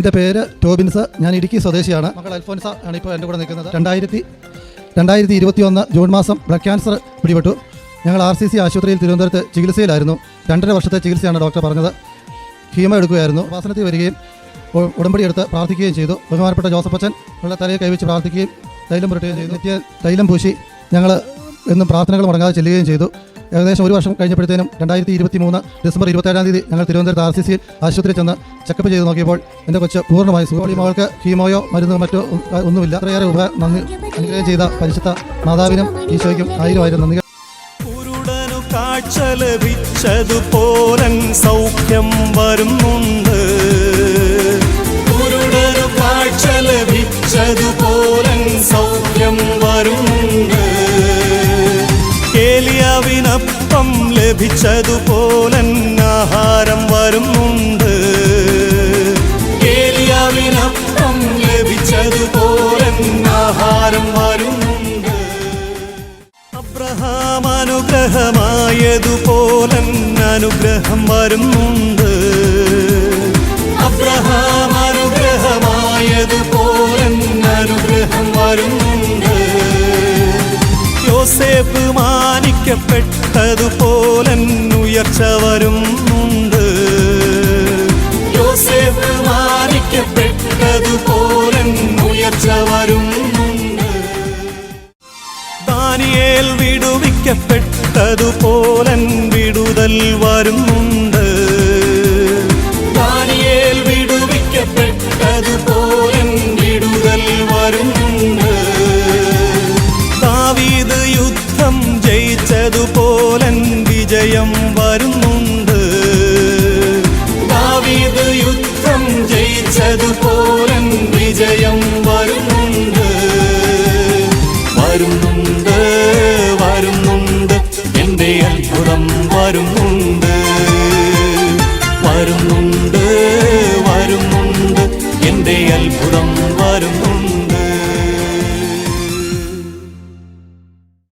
എന്റെ പേര് ടോബിൻസ് ഞാൻ ഇടുക്കി സ്വദേശിയാണ്. മകൾ അൽഫോൻസ ആണ് ഇപ്പോൾ എന്റെ കൂടെ നിൽക്കുന്നത്. രണ്ടായിരത്തി രണ്ടായിരത്തി ഇരുപത്തി ഒന്ന് ജൂൺ മാസം ബ്ലഡ് ക്യാൻസർ പിടിപെട്ടു. ഞങ്ങൾ ആർ സി സി ആശുപത്രിയിൽ തിരുവനന്തപുരത്ത് ചികിത്സയിലായിരുന്നു. രണ്ടര വർഷത്തെ ചികിത്സയാണ് ഡോക്ടർ പറഞ്ഞത്. ഹീമ എടുക്കുകയായിരുന്നു. ഉപാസനത്തിൽ വരികയും ഉടമ്പടി എടുത്ത് പ്രാർത്ഥിക്കുകയും ചെയ്തു. ബഹുമാനപ്പെട്ട ജോസഫ് ഉള്ള തലയെ കൈവച്ച് പ്രാർത്ഥിക്കുകയും തൈലം പുരട്ടുകയും ചെയ്തു. നിത്യ തൈലം പൂശി ഞങ്ങൾ എന്നും പ്രാർത്ഥനകൾ മുടങ്ങാതെ ചെല്ലുകയും ചെയ്തു. ഏകദേശം ഒരു വർഷം കഴിഞ്ഞപ്പോഴത്തേനും രണ്ടായിരത്തി ഇരുപത്തി മൂന്ന് ഡിസംബർ ഇരുപത്തേഴാം തീയതി ഞങ്ങൾ തിരുവനന്തപുരത്ത് ആർ സി സിയിൽ ആശുപത്രിയിൽ ചെന്ന് ചെക്കപ്പ് ചെയ്ത് നോക്കിയപ്പോൾ എന്റെ കൊച്ച് പൂർണമായി സുഖം. മകൾക്ക് ഹീമോയോ മരുന്നോ മറ്റോ ഒന്നുമില്ല. അത്രയേറെ ഉപ നന്ദി. അനുഗ്രഹം ചെയ്ത പരിശുദ്ധ മാതാവിനും ഈശോയ്ക്കും ആയിരം ആയിരം നന്ദി കാഴ്ച സൗഖ്യം വരുന്നുണ്ട്. കാഴ്ച ലഭിച്ചതുപോലൻ സൗഖ്യം വരുന്നുണ്ട് കേലിയാവിനപ്പം ലഭിച്ചതുപോലൻ ആഹാരം വരുന്നുണ്ട്. കേലിയാവിനപ്പം ലഭിച്ചതുപോലൻ ആഹാരം വരുന്നുണ്ട്. അബ്രഹാം അനുഗ്രഹമായതുപോലെ അനുഗ്രഹം വരുന്നുണ്ട്. മാനിക്കപ്പെട്ടതുപോലെ ഉയർച്ച വരുന്നുണ്ട് യോസേഫ് മാനിക്കപ്പെട്ടതുപോലെ ഉയർച്ച വരുന്നുണ്ട് ദാനിയേൽ വിടുവിക്കപ്പെട്ടതുപോലൻ വിടുതൽ വരുന്നുണ്ട്. വിജയം വരുന്നുണ്ട്. ദാവീദ് യുദ്ധം ജയിച്ചതുപോലൻ വിജയം വരുന്നുണ്ട്. വരുന്നുണ്ട് വരുന്നുണ്ട്. എന്റെ അത്ഭുതം വരുന്നുണ്ട്. വരുന്നുണ്ട് വരുന്നുണ്ട്. എന്റെ അത്ഭുതം വരുന്നുണ്ട്.